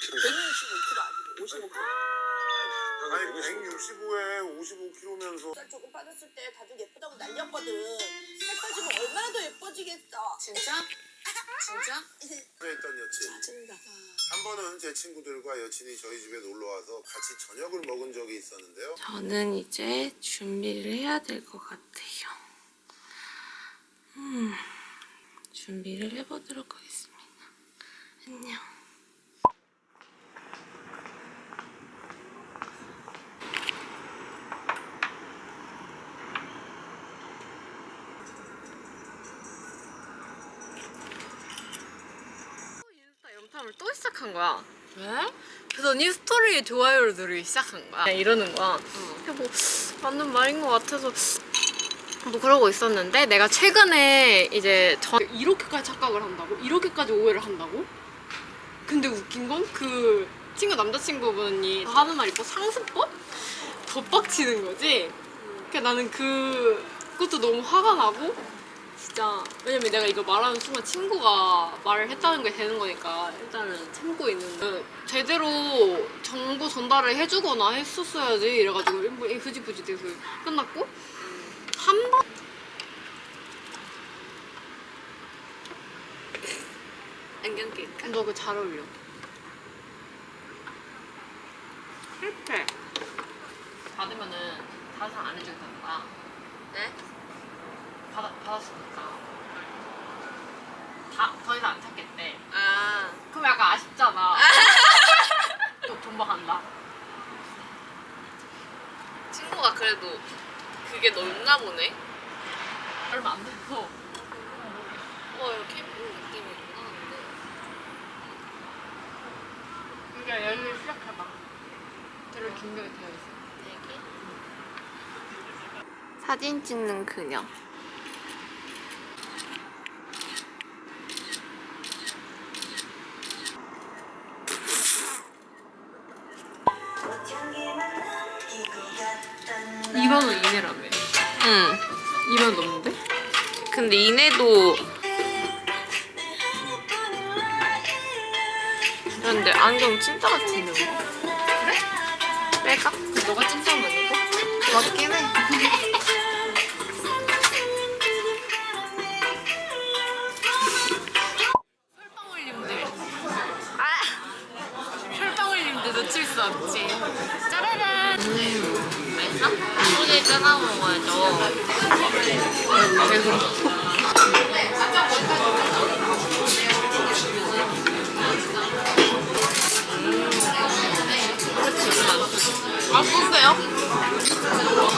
165kg. 165kg 아니고 55kg. 아니 165에 55kg면서 살 조금 빠졌을 때 다들 예쁘다고 날렸거든. 살 빠지면 얼마나 더 예뻐지겠어. 진짜? 진짜? 했던 여친. 짜증나. 한 번은 제 친구들과 여친이 저희 집에 놀러 와서 같이 저녁을 먹은 적이 있었는데요. 저는 이제 준비를 해야 될 것 같아요. 음, 준비를 해보도록 하겠습니다. 안녕. 연탐을 또 시작한 거야. 왜? 그래서 니 스토리에 좋아요를 누르기 시작한 거야. 이러는 거야. 그게 뭐 맞는 말인 것 같아서 뭐 그러고 있었는데 내가 최근에 이제 전 이렇게까지 착각을 한다고? 이렇게까지 오해를 한다고? 근데 웃긴 건 그 친구 남자친구분이 하는 말이 뭐 상습법? 더 빡치는 거지. 그러니까 나는 그 그것도 너무 화가 나고 진짜 왜냐면 내가 이거 말하는 순간 친구가 말을 했다는 게 되는 거니까 일단은 참고 있는데 제대로 정보 전달을 해주거나 했었어야지 이래가지고 뭐 흐지부지 돼서 끝났고. 한 번? 안경 낄까? 너그 잘 어울려 실패 받으면은 다른 사람 안 해주겠다는 거야 네? 받아, 받았으니까 다, 더 이상 안 찾겠대 아 그럼 약간 아쉽잖아 또 존버간다 친구가 그래도 그게 넓나 보네. 얼마 안 돼서 어 이거 캠핑 느낌이구나 근데. 그러니까 열일 시작하다 저를 준비가 되어 있어 되게. 사진 찍는 그녀 이만원 이내라며 응. 2만 넘는데? 근데 이내도 근데 안경 진짜 같은데 뭐. 맛있는데요?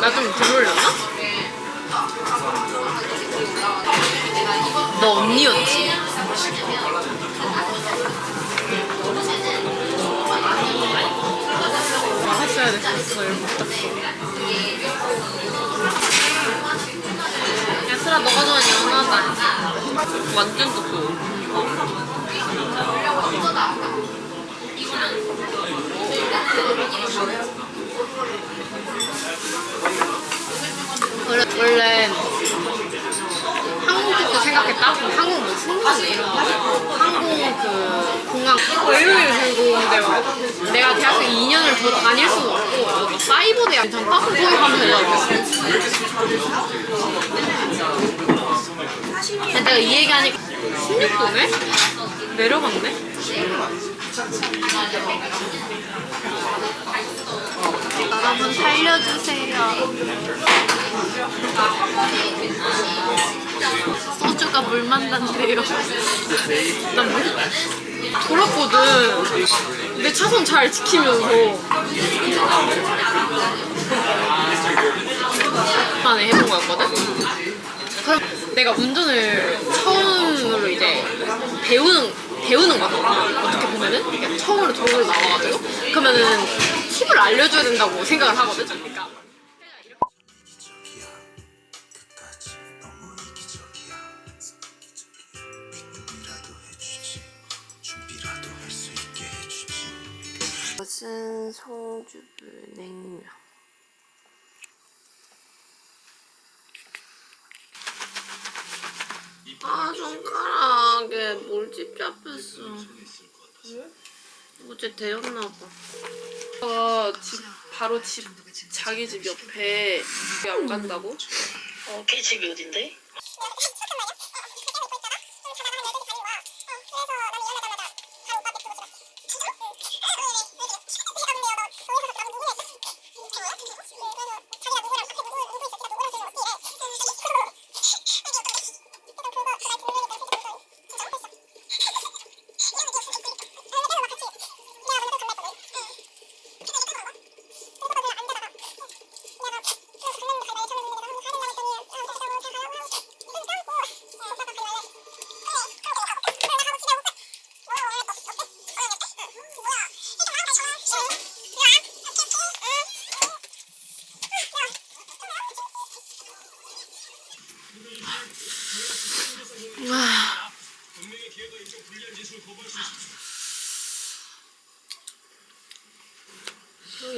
나좀 들어올렸나? 너 언니였지? 말했어야 됐었어 이 완전 좋고. 원래, 원래 항공 쪽도 생각했다? 항공 뭐 승무원 이런 거 항공 그 공항 외로움이 들고 막 내가 대학교 2년을 더 다닐 수는 없고 막 사이버 대학 괜찮다? 거기 가면 근데 내가 이 얘기하니까 16도네? 내려갔네? 여러분 살려주세요 소주가 물 만난대요. 난 뭐? 돌았거든. 내 차선 잘 지키면서. 만에 해본 거였거든? 그럼 내가 운전을 처음으로 이제 배우는, 배우는 거잖아. 어떻게 보면은. 그러니까 처음으로 도로를 나와가지고. 그러면은 팁을 알려줘야 된다고 생각을 하거든. 그러니까. 이것은 송주불 냉면. 아 손가락에 몰집 잡혔어. 어제 대였나 봐. 어, 집 바로 집 자기 집 옆에 안 간다고? 어, 걔 집이 어딘데?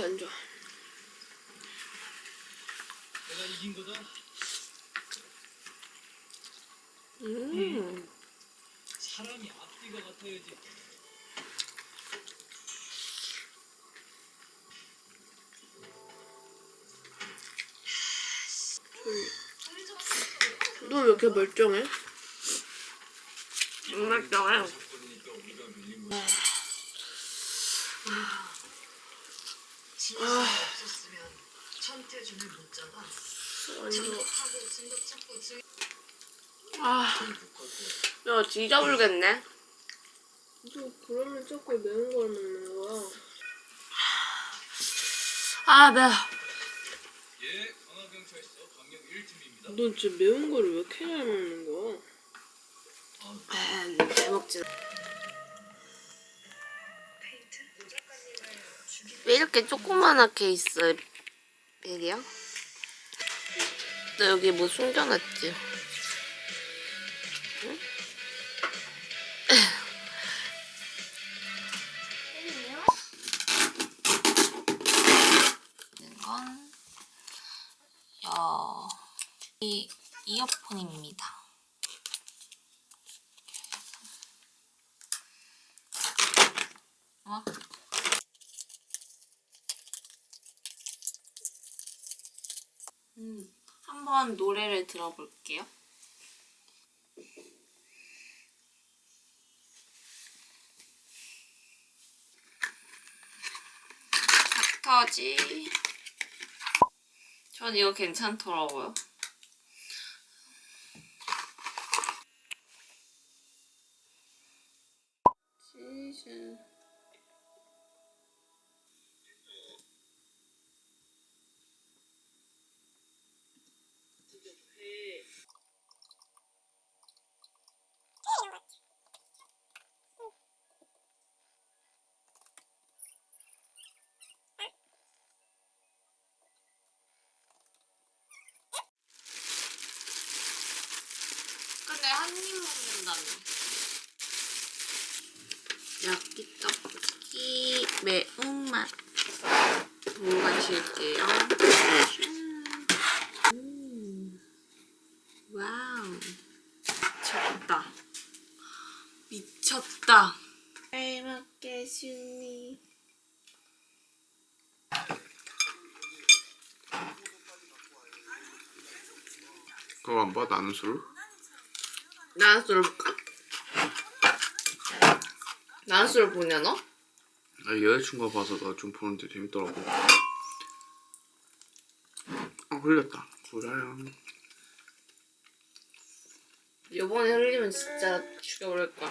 안 좋아. 음. 사람이 앞뒤가 같아야지. 너 왜 이렇게 멀쩡해? 멀쩡해. 아, 야, 진짜 울겠네. 너 그러면 자꾸 매운 걸 먹는 거야. 아, 매워. 예, 강화경찰서 강력 1팀입니다. 넌 진짜 매운 거를 왜 이렇게 잘 먹는 거야? 아, 잘 먹지. 왜 이렇게 조그만하게 있어, 베리야? 너 여기 뭐 숨겨놨지? 응? 건 어, 이 이어폰입니다. 어? 한번 노래를 들어볼게요. 닥터지. 전 이거 괜찮더라고요. 입 먹는다며. 야끼 떡볶이 매운맛. 뭐가 실게요? 음. 와우. 미쳤다. 미쳤다. 잘 먹겠습니. 그거 안 봐? 나는 술? 나는 술 볼까? 나는 술 보냐 너? 나 여자친구가 봐서 나 좀 보는데 재밌더라고 아 흘렸다 구라야 요번에 흘리면 진짜 죽여버릴 거야.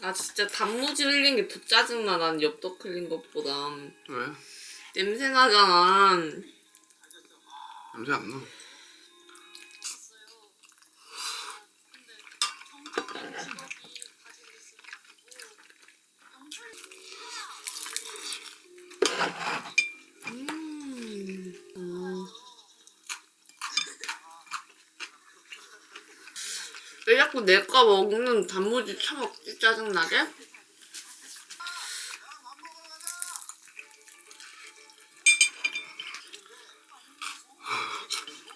아 진짜 단무지 흘린 게 더 짜증나. 난 엽떡 흘린 것보다. 왜? 냄새 나잖아. 냄새 안 나. 왜 자꾸 내 거 먹는 단무지 처먹지 짜증나게?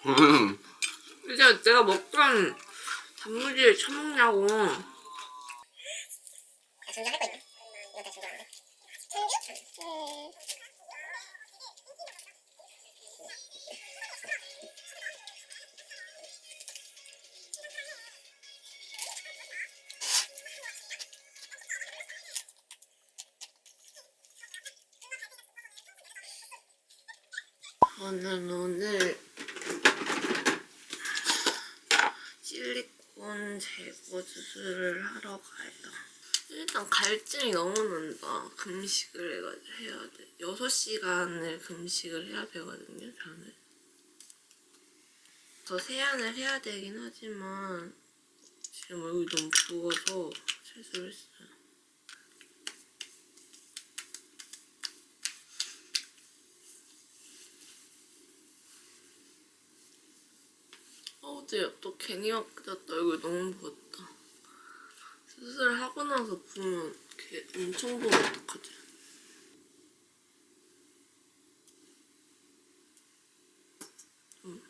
음. 이제 내가 먹던 단무지를 처먹냐고. 저는 오늘 실리콘 제거 수술을 하러 가요. 일단 갈증이 너무 난다. 금식을 해가- 해야 돼. 6시간을 금식을 해야 되거든요, 저는. 더 세안을 해야 되긴 하지만 지금 얼굴이 너무 부어서 세수를 했어요. 어, 어제 또 괜히 왔다 얼굴 너무 부었다. 수술하고 나서 부으면 개 엄청 부으면 어떡하지? 응.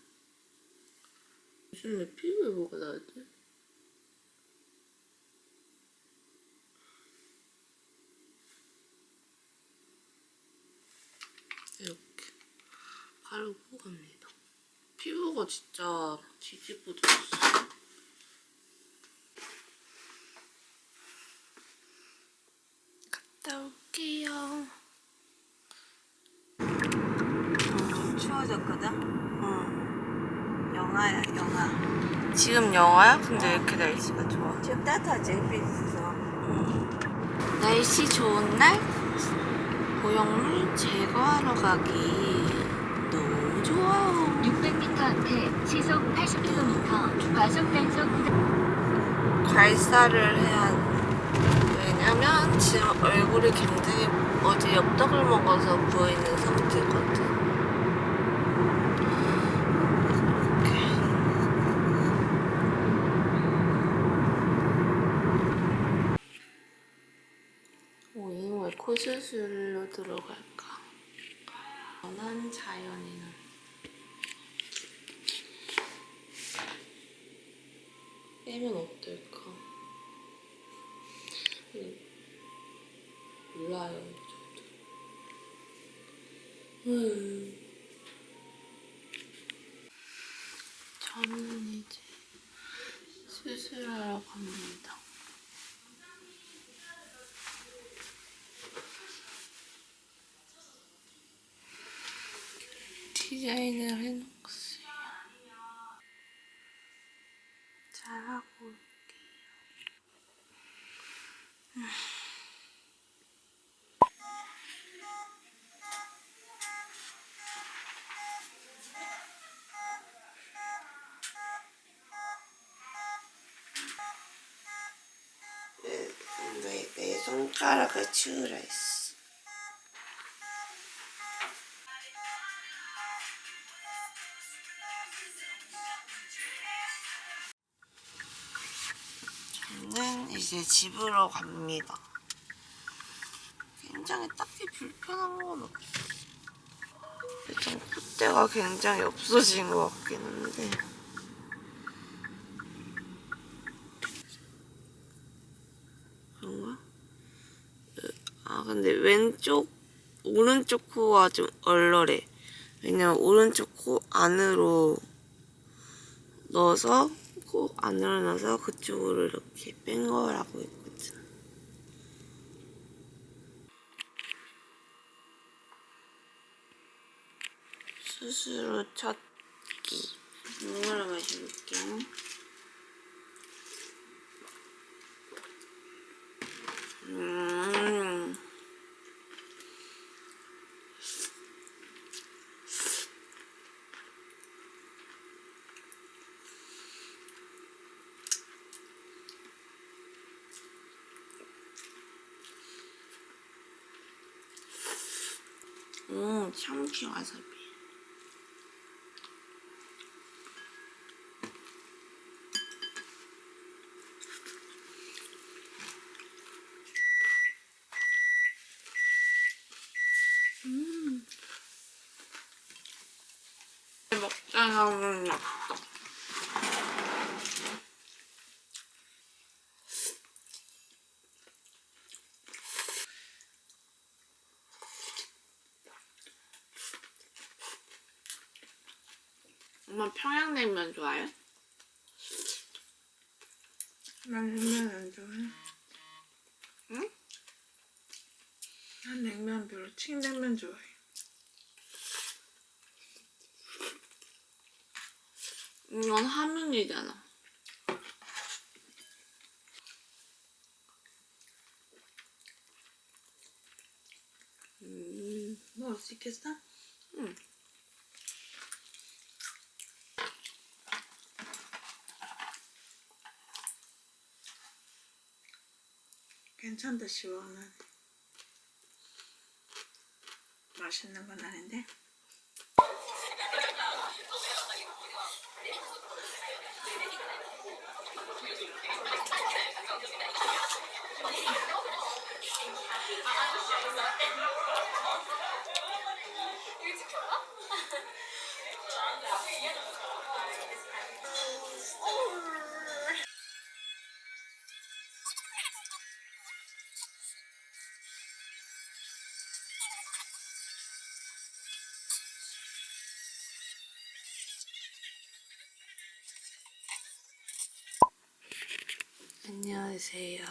요즘에 피부에 뭐가 나지? 이렇게 바르고 갑니다. 피부가 진짜 뒤집어 졌어. 갔다 올게요. 좀 추워졌거든? 응. 영하야, 영하. 지금 영화야? 근데 왜 이렇게 날씨가 좋아? 지금 따뜻하지? 햇빛 있어. 날씨 좋은 날 고형물 제거하러 가기. 600m 앞에 시속 80km 과속 단속 구간 발사를 해야 돼. 왜냐면 지금 얼굴이 굉장히 어제 엽떡을 먹어서 부어있는 상태거든. 왜 코수술로 들어갈까? 원한 자연인은 빼면 어떨까? 음, 몰라요, 저도. 음. 저는 이제 수술하러 갑니다. 디자인을. 잘하고 내 손가락을 치우라 했어. 저는 이제 집으로 갑니다. 굉장히 딱히 불편한 건 없어. 일단 콧대가 굉장히 없어진 것 같긴 한데. 그런가? 아 근데 왼쪽 오른쪽 코가 좀 얼얼해. 왜냐면 오른쪽 코 안으로 넣어서 코 안으로 넣어서 그쪽으로 이렇게 뺀 거라고 했거든. 스스로 찾기. 물을 마셔볼게요. 음. 음, 참기 와사비. 먹자면 엽떡. 평양냉면 좋아해? 난 냉면 안 좋아해. 응? 난 냉면 별로 칡냉면 좋아해. 이건 하면이잖아. 음, 먹을 수 있겠어? 응. 괜찮다 시원하네. 맛있는 건 아닌데. 안녕하세요.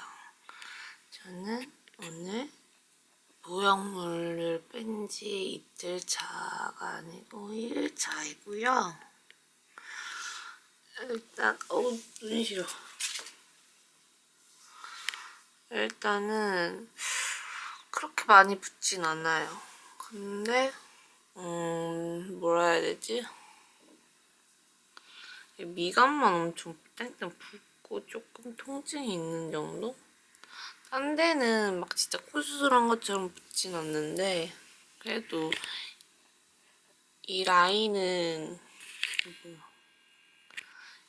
저는 오늘 무역물을 뺀 지 이틀 차가 아니고 1차이고요. 일단 어우 눈이 싫어. 일단은 그렇게 많이 붓진 않아요. 근데 음 뭐라 해야 되지? 미간만 엄청 땡땡 붓고 조금 통증이 있는 정도? 딴 데는 막 진짜 코 수술한 것처럼 붓진 않는데 그래도 이 라인은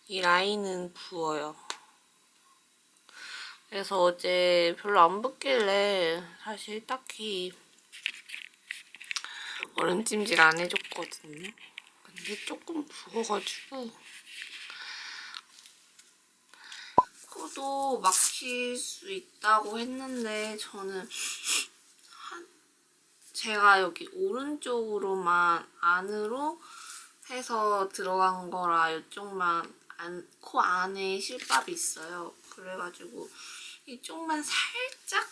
이 라인은 부어요. 그래서 어제 별로 안 붓길래 사실 딱히 얼음찜질 안 해줬거든요. 근데 조금 부어가지고 코도 막힐 수 있다고 했는데 저는 한 제가 여기 오른쪽으로만 안으로 해서 들어간 거라 이쪽만 안, 코 안에 실밥이 있어요. 그래가지고 이쪽만 살짝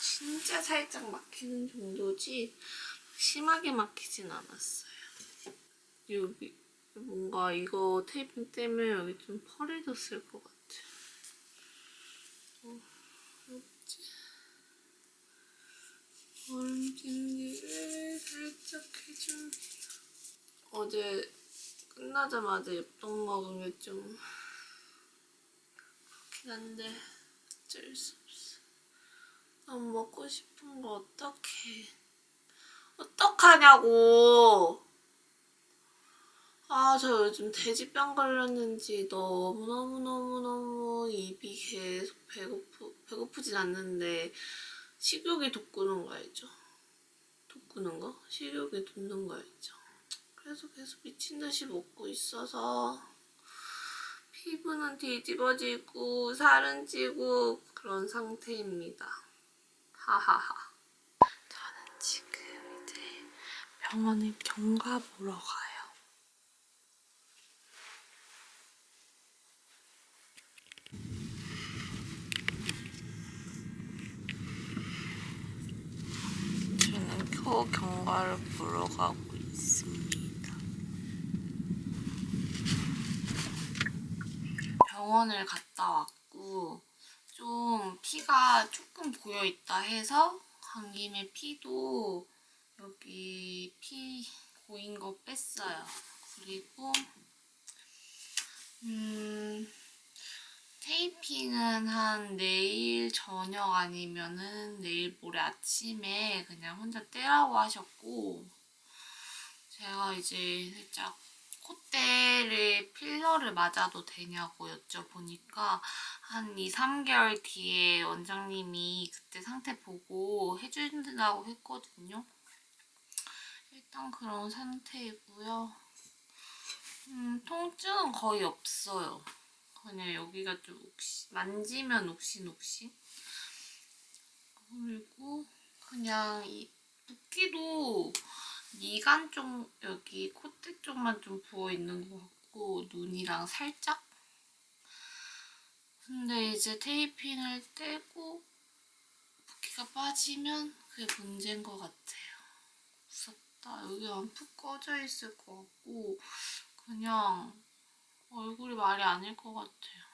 진짜 살짝 막히는 정도지 심하게 막히진 않았어요. 여기 뭔가 이거 테이핑 때문에 여기 좀 펄해졌을 것 같아. 어, 없지? 얼음찜질을 살짝 해줍니다. 어제 끝나자마자 엽떡 먹은 게 좀 그렇긴 한데 어쩔 수 없어. 너무 먹고 싶은 거 어떡해. 어떡하냐고! 아, 저 요즘 돼지병 걸렸는지 너무너무너무너무 입이 계속 배고프, 배고프진 않는데 식욕이 돋구는 거 알죠? 돋구는 거? 식욕이 돋는 거 알죠? 그래서 계속 미친 듯이 먹고 있어서 피부는 뒤집어지고 살은 찌고 그런 상태입니다. 하하하. 저는 지금 이제 병원에 경과 보러 가요. 저는 코 경과를 보러 가고 있습니다. 병원을 갔다 왔고 좀 피가 조금 보여 있다 해서 간 김에 피도 여기 피 고인 거 뺐어요. 그리고 음 테이핑은 한 내일 저녁 아니면은 내일 모레 아침에 그냥 혼자 떼라고 하셨고 제가 이제 살짝 콧대를 필러를 맞아도 되냐고 여쭤보니까 한 2, 3개월 뒤에 원장님이 그때 상태 보고 해준다고 했거든요. 일단 그런 상태이고요. 음, 통증은 거의 없어요. 그냥 여기가 좀 욱시, 만지면 욱신욱신. 그리고 그냥 이 붓기도 미간 쪽 여기 콧대 쪽만 좀 부어 있는 것 같고 눈이랑 살짝. 근데 이제 테이핑을 떼고 붓기가 빠지면 그게 문제인 것 같아요. 무섭다. 여기 안푹 꺼져 있을 것 같고 그냥 얼굴이 말이 아닐 것 같아요.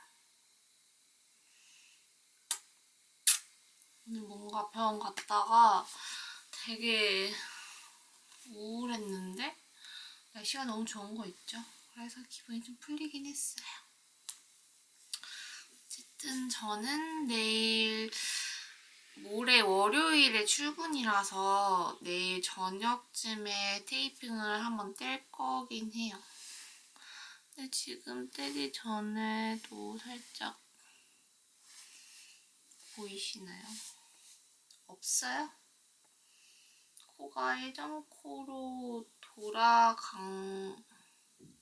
오늘 뭔가 병원 갔다가 되게 우울했는데 날씨가 너무 좋은 거 있죠? 그래서 기분이 좀 풀리긴 했어요. 어쨌든 저는 내일 모레 월요일에 출근이라서 내일 저녁쯤에 테이핑을 한번 뗄 거긴 해요. 근데 지금 떼기 전에도 살짝 보이시나요? 없어요? 코가 예전 코로 돌아간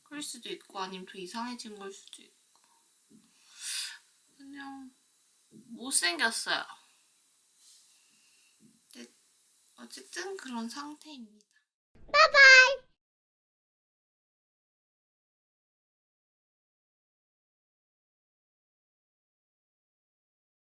걸 수도 있고 아니면 더 이상해진 걸 수도 있고 그냥 못생겼어요. 근데 어쨌든 그런 상태입니다. 바이바이!